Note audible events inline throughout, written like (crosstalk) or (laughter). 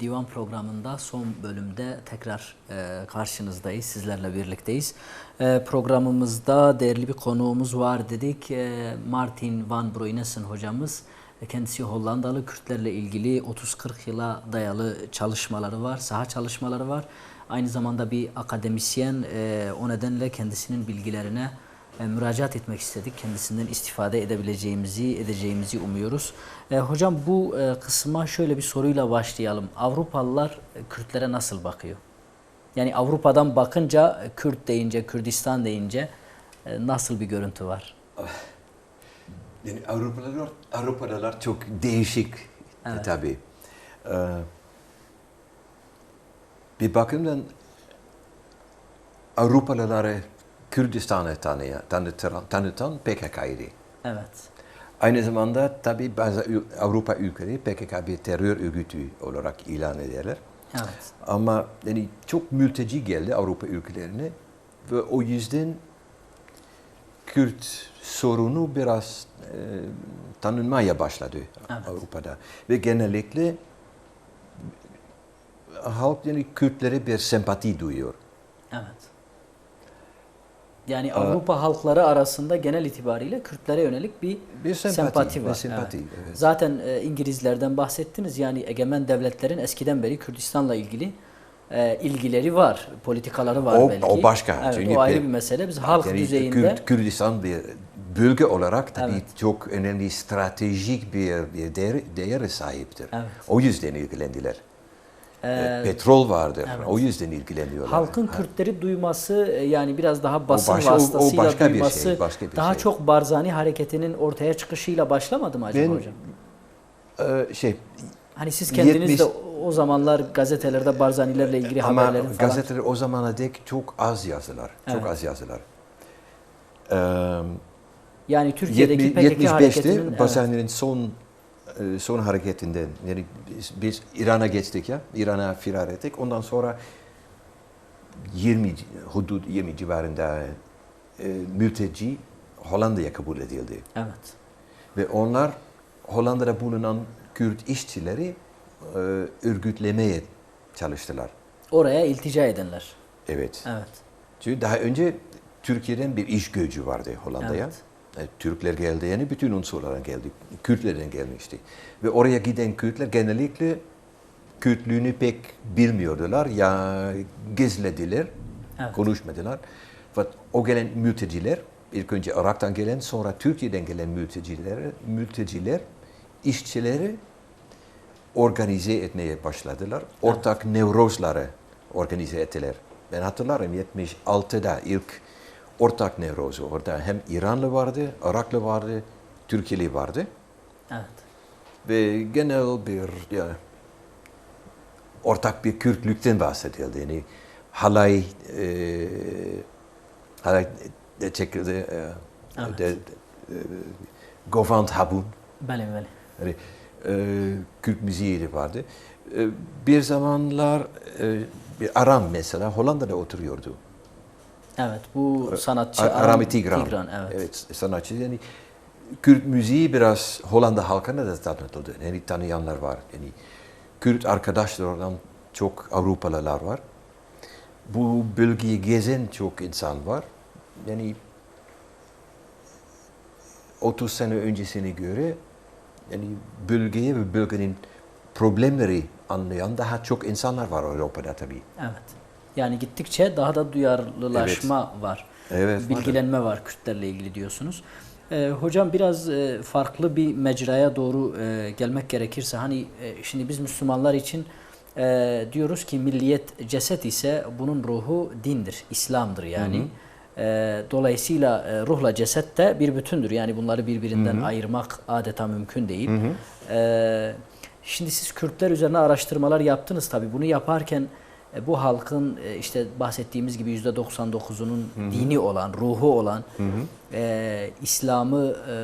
Divan programında son bölümde tekrar e, karşınızdayız, sizlerle birlikteyiz. E, programımızda değerli bir konuğumuz var dedik. E, Martin van Bruynessen hocamız. E, Kendisi Hollandalı Kürtlerle ilgili 30-40 yıla dayalı çalışmaları var, saha çalışmaları var. Aynı zamanda bir akademisyen. E, o nedenle kendisinin bilgilerine e, müracaat etmek istedik. Kendisinden istifade edebileceğimizi, edeceğimizi umuyoruz. E, hocam bu e, kısma şöyle bir soruyla başlayalım. Avrupalılar e, Kürtlere nasıl bakıyor? Yani Avrupa'dan bakınca e, Kürt deyince, Kürdistan deyince e, nasıl bir görüntü var? Yani Avrupalılar, Avrupalılar çok değişik Evet. tabii. Ee, bir bakımdan Avrupalıları Kürdistan'ı tanıyan, tanıtan, tanıtan PKK'ydı. Evet. Aynı zamanda tabii bazı Avrupa ülkeleri PKK bir terör örgütü olarak ilan ederler. Evet. Ama yani çok mülteci geldi Avrupa ülkelerine ve o yüzden Kürt sorunu biraz e, tanınmaya başladı Evet. Avrupa'da. Ve genellikle halk yani Kürtlere bir sempati duyuyor. Evet. Yani Avrupa halkları arasında genel itibariyle Kürtlere yönelik bir, Bir sempati, bir var. sempati, Evet. evet. Zaten e, İngilizlerden bahsettiniz. Yani egemen devletlerin eskiden beri Kürdistan'la ilgili e, ilgileri var, politikaları var O- belki. o başka. Evet, Çünkü o ayrı bir mesele. Biz halk Yani düzeyinde Kürt, Kürdistan bir bölge olarak tabii Evet. çok önemli stratejik bir, bir değer, değere sahiptir. Evet. O yüzden ilgilendiler. E, Petrol vardır. evet. O yüzden ilgileniyorlar. halkın Kürtleri duyması e, yani biraz daha basın başka- o- o vasıtasıyla başka bir şey, duyması başka bir daha şey. çok Barzani hareketinin ortaya çıkışıyla başlamadı mı acaba Ben- hocam? Ee, şey Hani siz kendiniz 70 de o zamanlar gazetelerde Barzanilerle ilgili ama haberlerin falan gazeteler o zamana dek çok az yazdılar. Çok Evet. az yazdılar. Ee, Yani Türkiye'deki 70 PKK hareketinin 75'te evet, Barzani'nin son e, son hareketinden yani biz, biz İran'a geçtik ya. İran'a firar ettik. Ondan sonra 20 hudud 20 civarında e, mülteci Hollanda'ya kabul edildi. evet. Ve onlar Hollanda'da bulunan Kürt işçileri e, örgütlemeye çalıştılar. Oraya iltica edenler. Evet. Evet. Çünkü daha önce Türkiye'den bir iş gücü vardı Hollanda'ya. Evet. E, Türkler geldi yani bütün unsurlardan geldi. Kürtlerden gelmişti. Ve oraya giden Kürtler genellikle Kürtlüğünü pek bilmiyordular ya gizlediler, Evet. konuşmadılar. Fakat o gelen mülteciler, ilk önce Irak'tan gelen sonra Türkiye'den gelen mülteciler, mülteciler işçileri organize etmeye başladılar. Ortak nevrozları organize ettiler. Ben hatırlarım 76'da ilk ortak nevrozu. Orada hem İranlı vardı, Iraklı vardı, Türkiye'li vardı. Evet. Ve genel bir ya, ortak bir Kürtlükten bahsedildi. Yani halay, e, halay de çekildi, e, Evet. de, e, Govand Habun. Beli beli. Yani, e, Kürt müziği de vardı. E, bir zamanlar e, bir Aram mesela Hollanda'da oturuyordu. Evet. Bu sanatçı Ar- Aram Arami Tigran. evet. evet. sanatçı. Yani Kürt müziği biraz Hollanda halkına da tanıtıldı. Yani tanıyanlar var. Yani Kürt arkadaşlarından çok Avrupalılar var. Bu bölgeyi gezen çok insan var. Yani 30 sene öncesine göre yani bölgeye ve bölgenin problemleri anlayan daha çok insanlar var Avrupa'da tabii. Evet. Yani gittikçe daha da duyarlılaşma var. Evet, var. Bilgilenme var Kürtlerle ilgili diyorsunuz. Ee, hocam biraz e, farklı bir mecraya doğru e, gelmek gerekirse hani e, şimdi biz Müslümanlar için e, diyoruz ki milliyet ceset ise bunun ruhu dindir, İslam'dır yani. E, dolayısıyla e, ruhla ceset de bir bütündür. Yani bunları birbirinden ayırmak adeta mümkün değil. E, şimdi siz Kürtler üzerine araştırmalar yaptınız tabii. Bunu yaparken e, bu halkın e, işte bahsettiğimiz gibi %99'unun dini olan, ruhu olan e, İslam'ı e,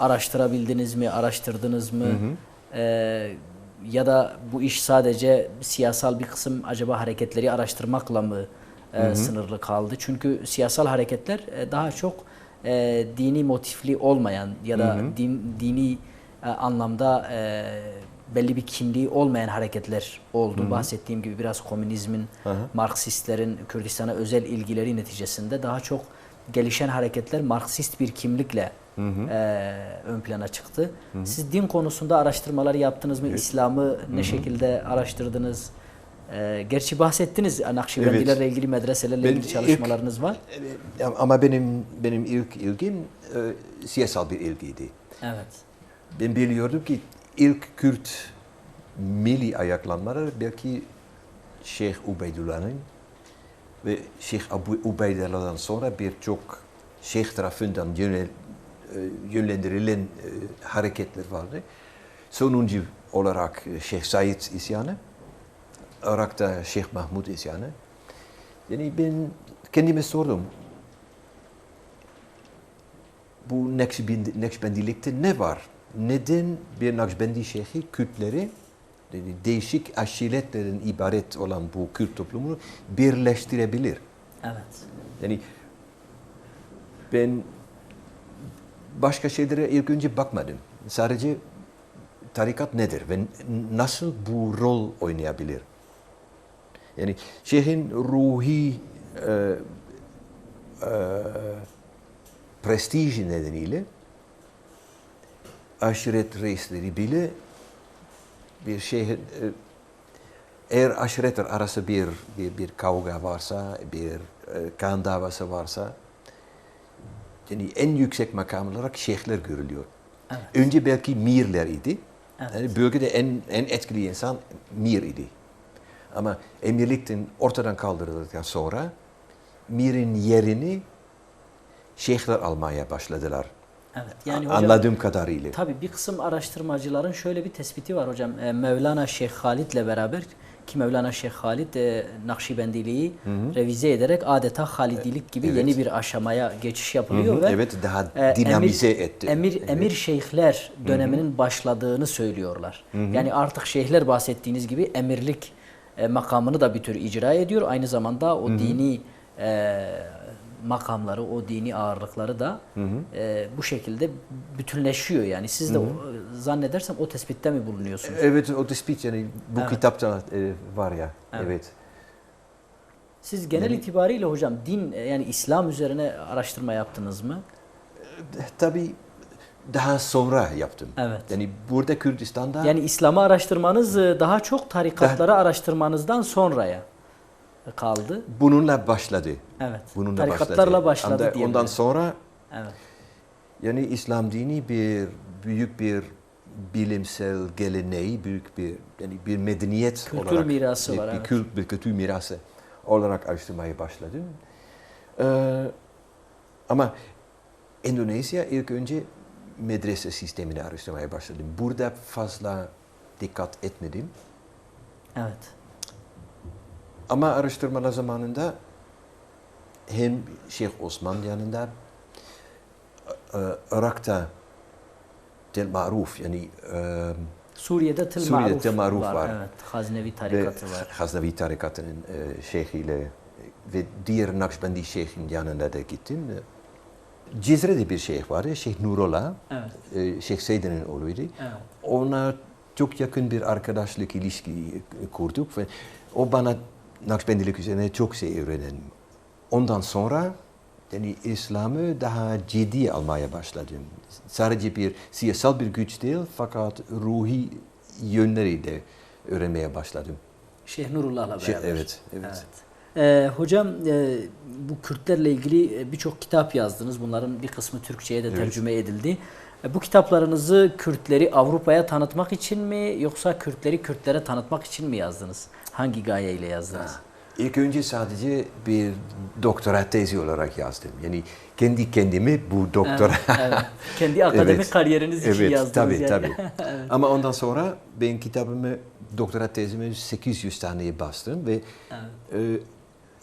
araştırabildiniz mi, araştırdınız mı? E, ya da bu iş sadece siyasal bir kısım acaba hareketleri araştırmakla mı e, sınırlı kaldı? Çünkü siyasal hareketler e, daha çok e, dini motifli olmayan ya da din, dini e, anlamda e, belli bir kimliği olmayan hareketler oldu. Bahsettiğim gibi biraz komünizmin, Marksistlerin Kürdistan'a özel ilgileri neticesinde daha çok gelişen hareketler Marksist bir kimlikle e, ön plana çıktı. Siz din konusunda araştırmalar yaptınız mı? İslam'ı ne şekilde araştırdınız? E, gerçi bahsettiniz Nakşibendilerle ilgili medreselerle Ben ilgili ilk- çalışmalarınız var. E, Ama benim benim ilk ilgim e, siyasal bir ilgiydi. Evet. Ben biliyordum ki ilk Kürt milli ayaklanmaları belki Şeyh Ubeydullah'ın ve Şeyh Ubeydullah'dan sonra birçok şeyh tarafından yönel, e, yönlendirilen e, hareketler vardı. Sonuncu olarak e, Şeyh Said isyanı, Irak'ta Şeyh Mahmud isyanı. Yani ben kendime sordum, bu Nakşibendilikte ne var? Neden bir Nakşibendi şeyhi Kürtleri değişik aşiretlerin ibaret olan bu Kürt toplumunu birleştirebilir? Evet. Yani ben başka şeylere ilk önce bakmadım. Sadece tarikat nedir ve nasıl bu rol oynayabilir? Yani şeyhin ruhi e, e, prestiji nedeniyle aşiret reisleri bile bir şeyhin e, eğer aşiretler arası bir, bir, bir kavga varsa, bir e, kan davası varsa, yani en yüksek makam olarak şeyhler görülüyor. Evet. Önce belki mirler idi. Evet. Yani bölgede en, en etkili insan mir idi. Ama emirlikten ortadan kaldırıldıktan sonra mirin yerini şeyhler almaya başladılar. Evet. Yani hocam, Anladığım kadarıyla. Tabii bir kısım araştırmacıların şöyle bir tespiti var hocam. E, Mevlana Şeyh Halid'le beraber ki Mevlana Şeyh Halid e, Nakşibendiliği revize ederek adeta Halidilik gibi Evet. yeni bir aşamaya geçiş yapılıyor Hı hı, ve evet, daha e, dinamize emir, etti. Emir Evet. emir şeyhler döneminin başladığını söylüyorlar. Yani artık şeyhler bahsettiğiniz gibi emirlik e, makamını da bir tür icra ediyor. Aynı zamanda o dini e, makamları, o dini ağırlıkları da e, bu şekilde bütünleşiyor. Yani siz de o, zannedersem o tespitte mi bulunuyorsunuz? Evet, o tespit yani bu Evet. kitapta e, var ya. Evet. Evet. Siz genel itibariyle hocam din e, yani İslam üzerine araştırma yaptınız mı? Tabii daha sonra yaptım. Evet. Yani burada Kürdistan'da Yani İslam'ı araştırmanız e, daha çok tarikatları araştırmanızdan sonraya kaldı. bununla başladı. Evet. Bununla Tarikatlarla başladı Anda- diyebiliriz. Ondan sonra Evet. yani İslam dini bir büyük bir bilimsel geleneği, büyük bir yani bir medeniyet Kültür olarak mirası bir, var, bir, evet. kült, bir kültür mirası olarak araştırmaya başladım. Ee, ama Endonezya ilk önce medrese sistemini araştırmaya başladım. Burada fazla dikkat etmedim. Evet. Ama araştırmalar zamanında hem Şeyh Osman yanında e, Irak'ta Tel Maruf yani e, Suriye'de Tel Suriye'de Maruf, Tel Maruf var. var. Evet. Haznevi ve tarikatı var. Haznevi tarikatının e, şeyhiyle ve diğer Nakşibendi şeyhin yanına da gittim. Cizre'de bir şeyh vardı, Şeyh Nurullah. Evet. E, Şeyh Seyden'in oğluydu. Evet. Ona çok yakın bir arkadaşlık ilişki kurduk ve o bana Nakşibendilik üzerine çok şey öğrenin. Ondan sonra yani İslam'ı daha ciddi almaya başladım. Sadece bir siyasal bir güç değil fakat ruhi yönleri de öğrenmeye başladım. Şeyh Nurullah'la Şey- beraber. evet, evet. Ee, hocam e, bu Kürtlerle ilgili e, birçok kitap yazdınız. Bunların bir kısmı Türkçe'ye de Evet. tercüme edildi. E, bu kitaplarınızı Kürtleri Avrupa'ya tanıtmak için mi yoksa Kürtleri Kürtlere tanıtmak için mi yazdınız? Hangi gayeyle yazdınız? İlk önce sadece bir doktora tezi olarak yazdım. Yani kendi kendimi bu doktora... Evet, (laughs) evet. Kendi akademik Evet. kariyeriniz için evet, yazdınız tabii, yani. Tabii (laughs) Ama ondan sonra ben kitabımı, doktora tezimi 800 taneye bastım ve e,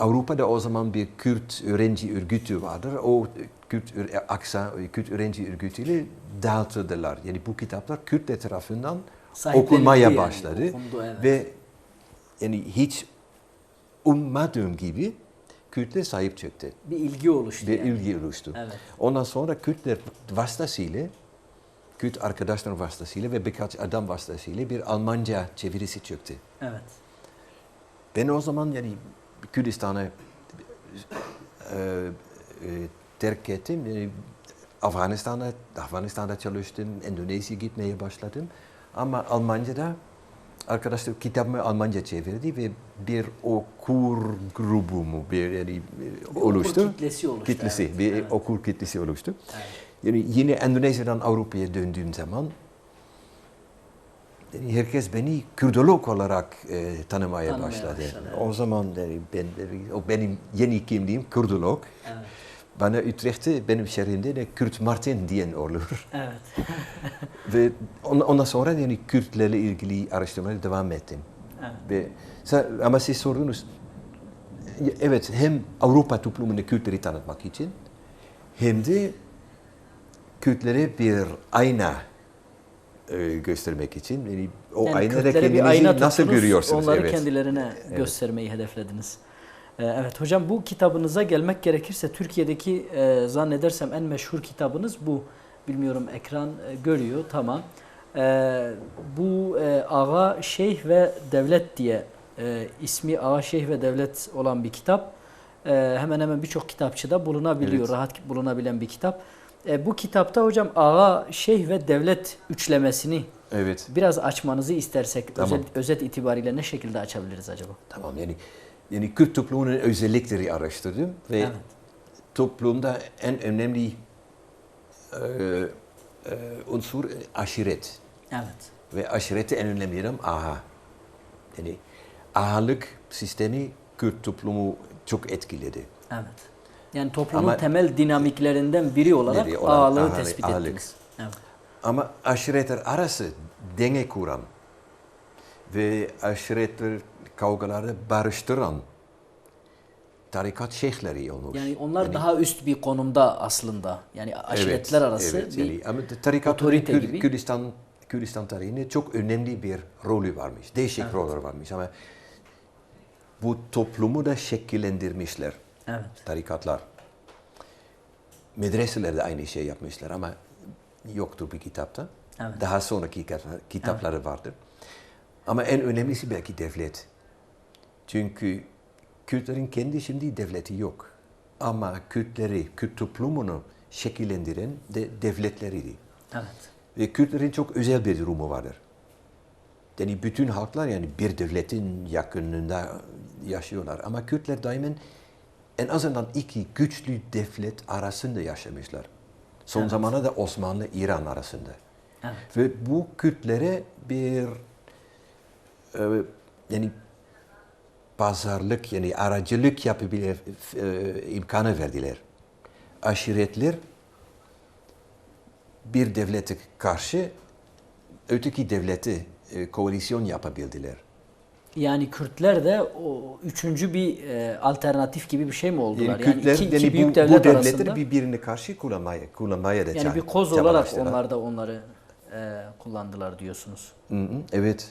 Avrupa'da o zaman bir Kürt öğrenci örgütü vardır. O Kürt, ö- Aksa, Kürt öğrenci örgütüyle dağıtıldılar. Yani bu kitaplar Kürtler tarafından okunmaya yani, başladı. okundu, evet. Ve yani hiç ummadığım gibi Kürtler sahip çıktı. Bir ilgi oluştu Bir yani. ilgi oluştu. Evet. Ondan sonra Kürtler vasıtasıyla Kürt arkadaşlar vasıtasıyla ve birkaç adam vasıtasıyla bir Almanca çevirisi çıktı. Evet. Ben o zaman yani Kürdistan'ı e, e, terk ettim. Yani Afganistan'da, Afganistan'da çalıştım, Endonezya gitmeye başladım. Ama Almanca'da arkadaşlar kitabımı Almanca çevirdi ve bir okur grubumu bir yani e, Bir oluştu. okur kitlesi oluştu, Kitlesi, evet, bir evet. okur kitlesi oluştu. Evet. Yani yine Endonezya'dan Avrupa'ya döndüğüm zaman yani herkes beni Kürdolog olarak e, tanımaya, Tanımaya başladı. başladı, evet. O zaman yani ben, o benim yeni kimliğim Kürdolog. Evet. Bana Utrecht'te benim şehrimde de Kürt Martin diyen olur. Evet. (laughs) Ve on- ondan sonra yani Kürtlerle ilgili araştırmaya devam ettim. Evet. Ve ama siz sordunuz, evet hem Avrupa toplumunu Kürtleri tanıtmak için hem de Kürtlere bir ayna e, göstermek için. Yani o Yani aynada kendinizi nasıl tuttunuz, görüyorsunuz? Onları evet. kendilerine göstermeyi hedeflediniz. Ee, Evet hocam bu kitabınıza gelmek gerekirse Türkiye'deki e, zannedersem en meşhur kitabınız bu. Bilmiyorum ekran e, görüyor tamam. Bu e, Ağa Şeyh ve Devlet diye e, ismi Ağa Şeyh ve Devlet olan bir kitap. E, hemen hemen birçok kitapçıda bulunabiliyor. Evet. Rahat bulunabilen bir kitap. E, bu kitapta hocam Ağa Şeyh ve Devlet üçlemesini Evet. Biraz açmanızı istersek Tamam. özet, özet itibariyle ne şekilde açabiliriz acaba? Tamam yani yani Kürt toplumunun özellikleri araştırdım ve Evet. toplumda en önemli e, e, unsur aşiret. Evet. Ve aşireti en önemli yerim aha. Yani ahalık sistemi Kürt toplumu çok etkiledi. Evet. Yani toplumun Ama- temel dinamiklerinden biri olarak Biri olan ağalığı ağalık- tespit ağalık. ettiniz. Evet. Ama aşiretler arası denge kuran ve aşiretler kavgaları barıştıran tarikat şeyhleri olmuş. Yani onlar Yani- daha üst bir konumda aslında. Yani aşiretler Evet, arası evet. bir Yani, ama tarikatların otorite Kür- gibi. Kürdistan, Kürdistan tarihinde çok önemli bir rolü varmış. Değişik Evet. roller varmış ama bu toplumu da şekillendirmişler Evet. tarikatlar. Medreseler de aynı şey yapmışlar ama yoktur bir kitapta. Evet. Daha sonraki kitaplar- kitapları vardır. Ama en önemlisi belki devlet. Çünkü Kürtlerin kendi şimdi devleti yok. Ama Kürtleri, Kürt toplumunu şekillendiren de devletleriydi. Evet. Ve Kürtlerin çok özel bir durumu vardır. Yani bütün halklar yani bir devletin yakınında yaşıyorlar. Ama Kürtler daima en azından iki güçlü devlet arasında yaşamışlar. Son Evet. zamanda da Osmanlı İran arasında. Evet. Ve bu Kürtlere bir e, yani pazarlık yani aracılık yapabilir e, imkanı verdiler. Aşiretler bir devlete karşı öteki devleti e, koalisyon yapabildiler. Yani Kürtler de o üçüncü bir e, alternatif gibi bir şey mi oldular? Yani Kürtler iki, iki yani büyük bu, bu devlet devletleri arasında. birbirine karşı kullanmaya, kullanmaya da yani ça- bir koz olarak onlar da onları e, kullandılar diyorsunuz. Hı hı, evet.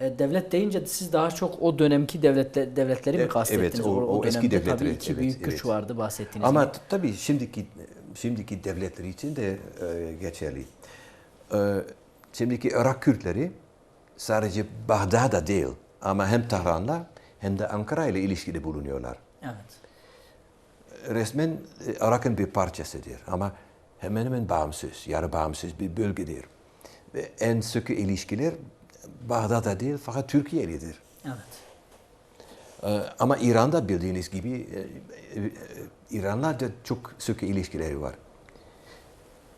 E, devlet deyince siz daha çok o dönemki devletle, devletleri mi kastettiniz? evet, o- o eski dönemde devletleri, tabii iki evet, büyük güç evet. vardı bahsettiğiniz Ama gibi. tabii şimdiki şimdiki devletler için de e, geçerli. E, şimdiki Irak Kürtleri sadece Bağdat'da değil ama hem Tahran'la hem de Ankara ile ilişkide bulunuyorlar. Evet. Resmen e, Irak'ın bir parçasıdır ama hemen hemen bağımsız, yarı bağımsız bir bölgedir. Ve en sıkı ilişkiler Bağdat'ta değil fakat Türkiye'lidir. Evet. Ee, Ama İran'da bildiğiniz gibi e, e, İran'la da çok sıkı ilişkileri var.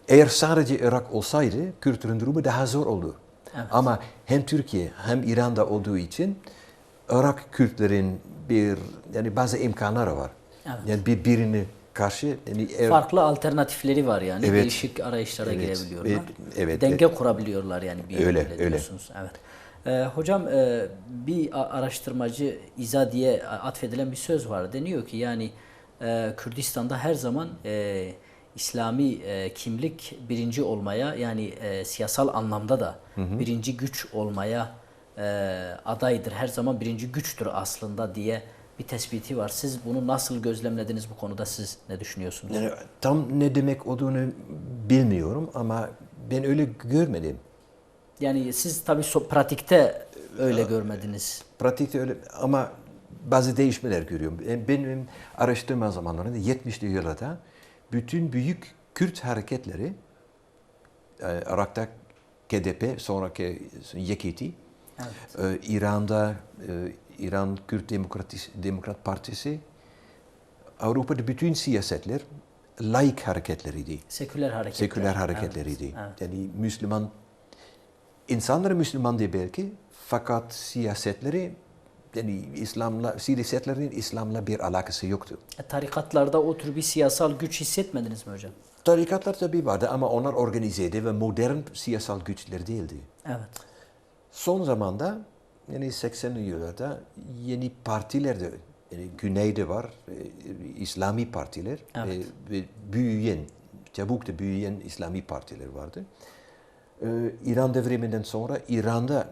Eğer sadece Irak olsaydı Kürtlerin durumu daha zor oldu. Evet. Ama hem Türkiye hem İran'da olduğu için Irak Kürtlerin bir yani bazı imkanları var. Evet. Yani birbirine karşı yani eğer- Farklı alternatifleri var yani. Evet. Değişik arayışlara Evet. girebiliyorlar. Evet, evet. Denge kurabiliyorlar yani bir Öyle, öyle. diyorsunuz. Evet. Ee, hocam e, bir araştırmacı İza diye atfedilen bir söz var. Deniyor ki yani e, Kürdistan'da her zaman e, İslami e, kimlik birinci olmaya yani e, siyasal anlamda da birinci güç olmaya e, adaydır. Her zaman birinci güçtür aslında diye bir tespiti var. Siz bunu nasıl gözlemlediniz bu konuda siz ne düşünüyorsunuz? Yani tam ne demek olduğunu bilmiyorum ama ben öyle görmedim. Yani siz tabii so- pratikte öyle görmediniz. Pratikte öyle ama bazı değişmeler görüyorum. Ben- Benim araştırma zamanlarında 70'li yıllarda bütün büyük Kürt hareketleri e, Irak'ta KDP, sonraki YKT, Evet. e, İran'da e, İran Kürt Demokratis, Demokrat Partisi, Avrupa'da bütün siyasetler laik hareketleriydi. Seküler hareketler. Seküler hareketleriydi. Evet, evet. Yani Müslüman, insanları Müslüman diye belki fakat siyasetleri yani İslam'la, siyasetlerin İslam'la bir alakası yoktu. E, Tarikatlarda o tür bir siyasal güç hissetmediniz mi hocam? Tarikatlar tabii vardı ama onlar organizeydi ve modern siyasal güçler değildi. Evet. Son zamanda yani 80'li yıllarda yeni partiler de yani güneyde var e, İslami partiler Evet. ve, ve büyüyen çabuk da büyüyen İslami partiler vardı. Ee, İran devriminden sonra İran'da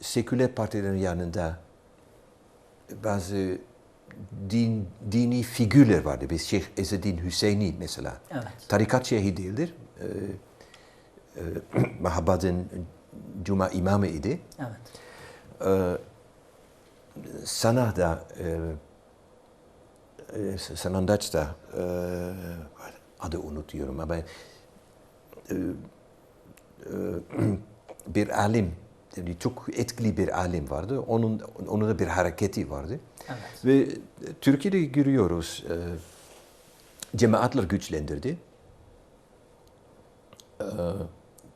seküler partilerin yanında bazı din, dini figürler vardı. Biz Şeyh Ezzedin Hüseyni mesela. Evet. Tarikat şeyhi değildir. Ee, e, (clears throat) Mahabad'ın Cuma imamı idi. Evet. Ee, sana da e, e, Sanandaç'ta e, adı unutuyorum ama e, e, (clears throat) bir alim yani çok etkili bir alim vardı. Onun onun da bir hareketi vardı. Evet. Ve Türkiye'de görüyoruz e, cemaatler güçlendirdi. E,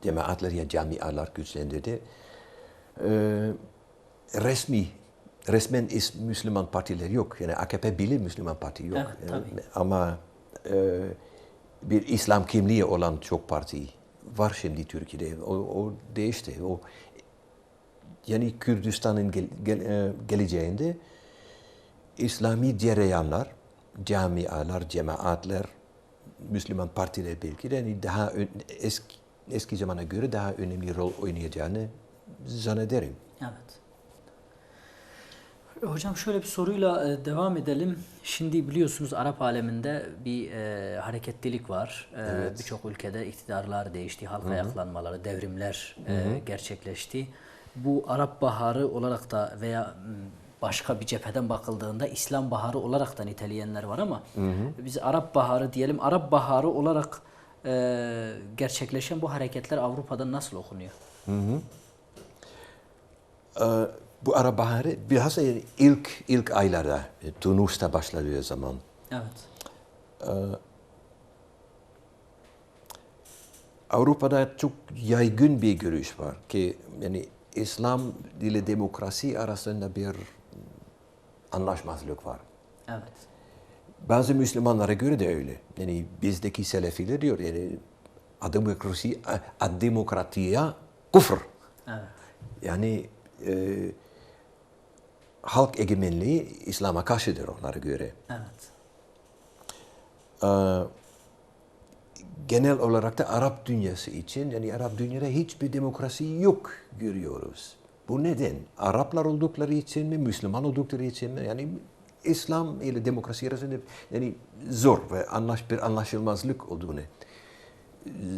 cemaatler ya camialar güçlendirdi. E, resmi resmen is Müslüman partiler yok. Yani AKP bile Müslüman parti yok. Evet, tabii. Yani ama e, bir İslam kimliği olan çok parti var şimdi Türkiye'de. O, o değişti. O yani Kürdistan'ın gel, gel- e, geleceğinde İslami cereyanlar, camialar, cemaatler, Müslüman partiler belki de yani daha eski, eski zamana göre daha önemli rol oynayacağını zannederim. Evet. Hocam şöyle bir soruyla e, devam edelim. Şimdi biliyorsunuz Arap aleminde bir e, hareketlilik var. E, Evet. Birçok ülkede iktidarlar değişti, halk ayaklanmaları, devrimler e, gerçekleşti. Bu Arap Baharı olarak da veya başka bir cepheden bakıldığında İslam Baharı olarak da niteleyenler var ama biz Arap Baharı diyelim. Arap Baharı olarak e, gerçekleşen bu hareketler Avrupa'da nasıl okunuyor? Ee, bu Arap Baharı yani ilk ilk aylarda e, Tunus'ta başladığı zaman Evet. Avrupa'da çok yaygın bir görüş var ki yani İslam ile demokrasi arasında bir anlaşmazlık var. Evet. Bazı Müslümanlara göre de öyle. Yani bizdeki Selefiler diyor yani demokrasi, demokratiye kufr. Evet. Yani e, halk egemenliği İslam'a karşıdır onlara göre. Evet. Ee, genel olarak da Arap dünyası için yani Arap dünyada hiçbir demokrasi yok görüyoruz. Bu neden? Araplar oldukları için mi, Müslüman oldukları için mi? Yani İslam ile demokrasi arasında yani zor ve anlaş, bir anlaşılmazlık olduğunu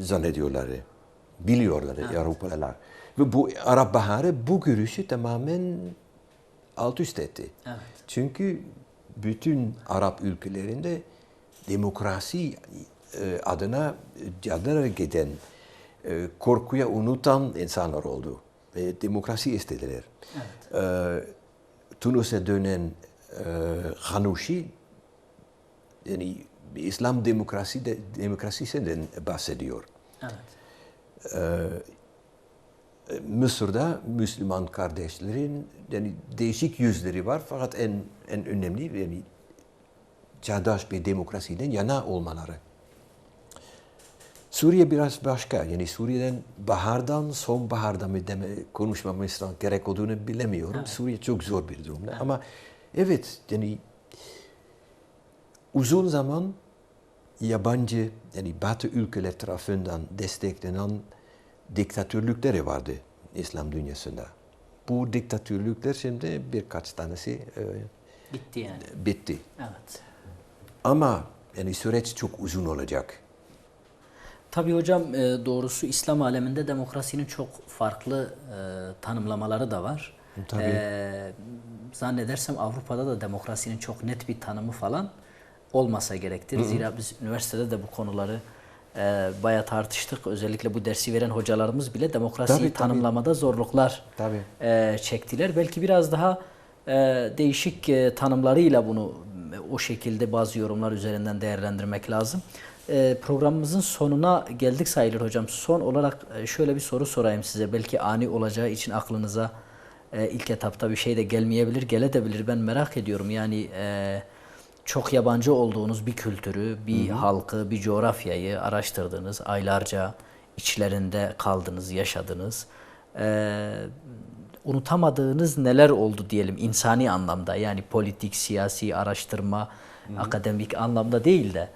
zannediyorlar. Biliyorlar Avrupalılar. Ve bu Arap Baharı bu görüşü tamamen alt üst etti. Evet. Çünkü bütün Arap ülkelerinde demokrasi adına caddelere giden, e, korkuya unutan insanlar oldu. Ve demokrasi istediler. E, Tunus'a dönen e, Hanuşi, yani İslam demokrasi de, demokrasisinden bahsediyor. Evet. Mısır'da Müslüman kardeşlerin yani değişik yüzleri var fakat en en önemli yani çağdaş bir demokrasiden yana olmaları. Suriye biraz başka. Yani Suriye'den bahardan sonbaharda mı deme, konuşmamız gerek olduğunu bilemiyorum. Suriye çok zor bir durumda. Ama evet yani uzun zaman yabancı yani Batı ülkeler tarafından desteklenen diktatörlükleri vardı İslam dünyasında. Bu diktatörlükler şimdi birkaç tanesi e, Bitti yani. bitti. Evet. Ama yani süreç çok uzun olacak. Tabii hocam e, doğrusu İslam aleminde demokrasinin çok farklı e, tanımlamaları da var. Tabii. E, zannedersem Avrupa'da da demokrasinin çok net bir tanımı falan olmasa gerektir. Zira biz üniversitede de bu konuları e, bayağı tartıştık. Özellikle bu dersi veren hocalarımız bile demokrasiyi Tabii, tabii. tanımlamada zorluklar Tabii. e, çektiler. Belki biraz daha e, değişik e, tanımlarıyla bunu e, o şekilde bazı yorumlar üzerinden değerlendirmek lazım. E, programımızın sonuna geldik sayılır hocam. Son olarak e, şöyle bir soru sorayım size. Belki ani olacağı için aklınıza e, ilk etapta bir şey de gelmeyebilir, gelebilir. Ben merak ediyorum. Yani çok yabancı olduğunuz bir kültürü, bir halkı, bir coğrafyayı araştırdınız. Aylarca içlerinde kaldınız, yaşadınız. Unutamadığınız neler oldu diyelim insani anlamda yani politik, siyasi, araştırma, akademik anlamda değil de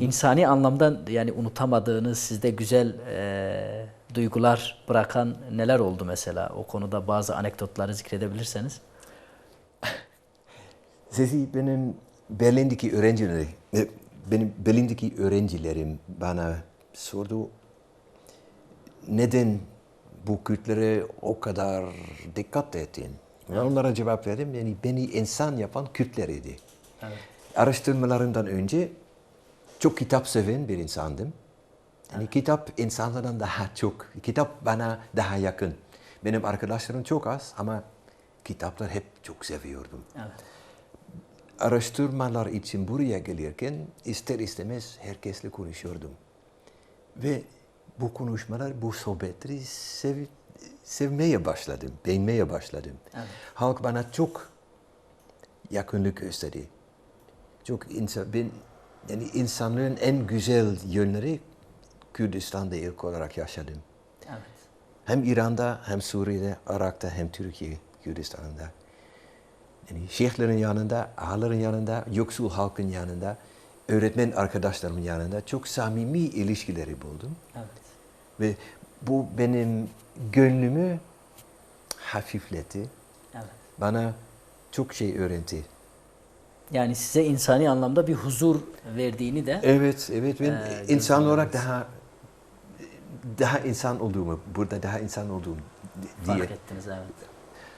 insani anlamda yani unutamadığınız sizde güzel e, duygular bırakan neler oldu mesela o konuda bazı anekdotları zikredebilirseniz. (laughs) Sizi benim Berlin'deki öğrencilerim, e, benim Berlin'deki öğrencilerim bana sordu neden bu Kürtlere o kadar dikkat ettin? Ben onlara cevap verdim. Yani beni insan yapan Kürtler idi. Araştırmalarımdan önce çok kitap seven bir insandım. Yani kitap insanlardan daha çok, kitap bana daha yakın. Benim arkadaşlarım çok az ama kitaplar hep çok seviyordum Evet. araştırmalar için buraya gelirken ister istemez herkesle konuşuyordum. Ve bu konuşmalar, bu sohbetleri sev, sevmeye başladım, beğenmeye başladım. Evet. Halk bana çok yakınlık gösterdi. Çok insan, ben, yani insanlığın en güzel yönleri Kürdistan'da ilk olarak yaşadım. Evet. Hem İran'da, hem Suriye'de, Irak'ta, hem Türkiye, Kürdistan'da. Yani şeyhlerin yanında, ağaların yanında, yoksul halkın yanında, öğretmen arkadaşlarımın yanında çok samimi ilişkileri buldum. Evet. Ve bu benim gönlümü hafifletti. Evet. Bana çok şey öğretti. Yani size insani anlamda bir huzur verdiğini de Evet, evet. Ben Ee, insan olarak daha daha insan olduğumu, burada daha insan olduğumu diye fark ettiniz evet.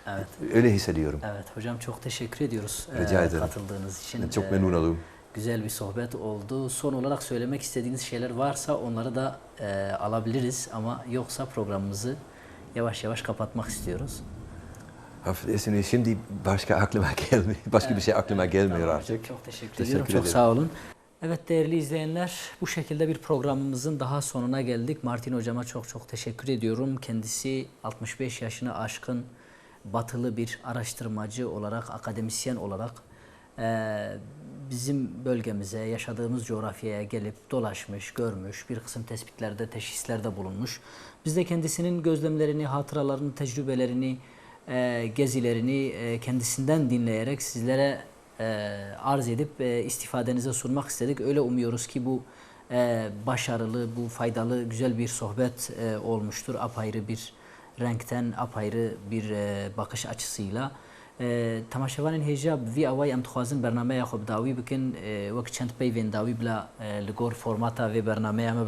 Evet. öyle hissediyorum. Evet hocam çok teşekkür ediyoruz Rica eee, ederim. katıldığınız için. Çok Eee, memnun oldum. Güzel bir sohbet oldu. Son olarak söylemek istediğiniz şeyler varsa onları da eee, alabiliriz ama yoksa programımızı yavaş yavaş kapatmak istiyoruz. Affedersiniz şimdi başka aklıma (laughs) gelmiyor. Başka bir şey aklıma gelmiyor Tamam artık. Çok teşekkür, Teşekkür ediyorum. Çok sağ olun. Evet değerli izleyenler bu şekilde bir programımızın daha sonuna geldik. Martin hocama çok çok teşekkür ediyorum. Kendisi 65 yaşını aşkın batılı bir araştırmacı olarak, akademisyen olarak eee, bizim bölgemize, yaşadığımız coğrafyaya gelip dolaşmış, görmüş, bir kısım tespitlerde, teşhislerde bulunmuş. Biz de kendisinin gözlemlerini, hatıralarını, tecrübelerini, eee, gezilerini eee, kendisinden dinleyerek sizlere e, arz edip e, istifadenize sunmak istedik. Öyle umuyoruz ki bu e, başarılı, bu faydalı, güzel bir sohbet e, olmuştur. Apayrı bir renkten, apayrı bir e, bakış açısıyla. E, Tamaşevanên hêja bi vî awayê em dixwazin bernameya xwe bi dawî bikin e, wek çend peyvên dawî bila e, li gor formata vê bernameya me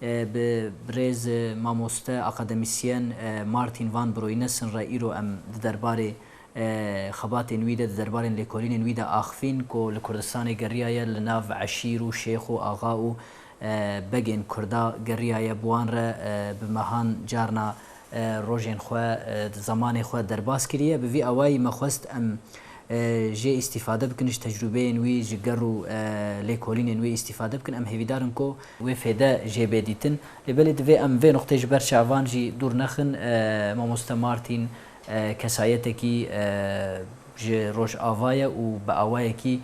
به برز مامۆستە ئەقدەمیسیەن مارتین وان برۆینە سنڕ ئیرۆ ئەم دەربارێ خەباتێن نویدە دەربارێن لێکۆلینێن نویدا ئاخفین کۆ لە کوردستانی گەریایە لە ناو عشیر و شێخ و ئاغا و بەگێن کووردا گەریایە بوانرە بمەهان جارنا ڕۆژێن خو زمانی خو دەرباس کریە بڤی ئەوای مەخواست ئەم جي استفاده بكنش تجربه نوي جقرو ليكولين نوي استفاده بكن ام هيفي دارن كو وي فدا جي بيديتن لبلد في ام في نقطه جبر شعفان جي دور نخن ما مستمارتين كسايتكي جي روش آوايا و بآوايا كي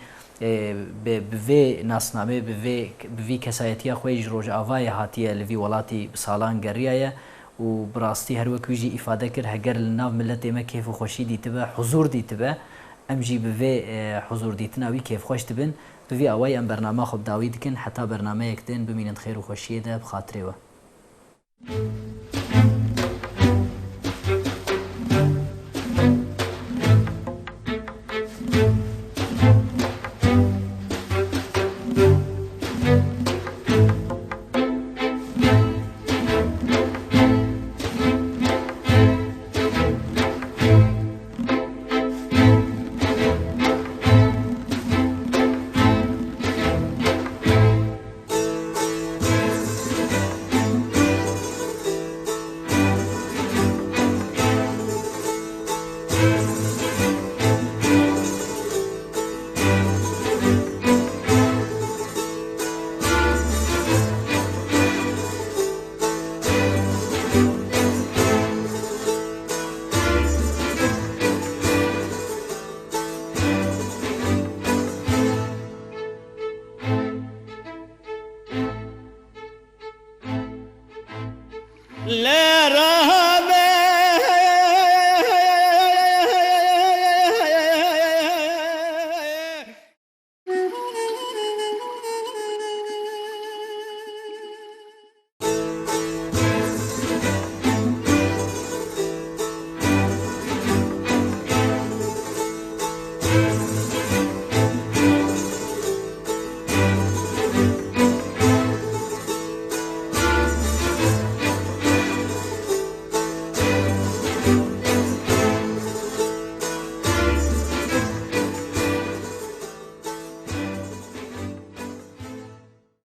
بفي ناسنامه بفي بفي كسايتيا خوي جروج آوايا هاتيا لفي ولاتي بسالان قريايا و براستي هر وكوجي إفادة كر هجر لناف ملتي ما كيف خوشي دي تبا حضور دي تبا ام جي بفي آه، حضور ديتنا وي كيف خوش تبن بفي اوي ام برنامه خود داويد كن حتى برنامه يكتن بمين خير وخوشيه ده بخاطره لا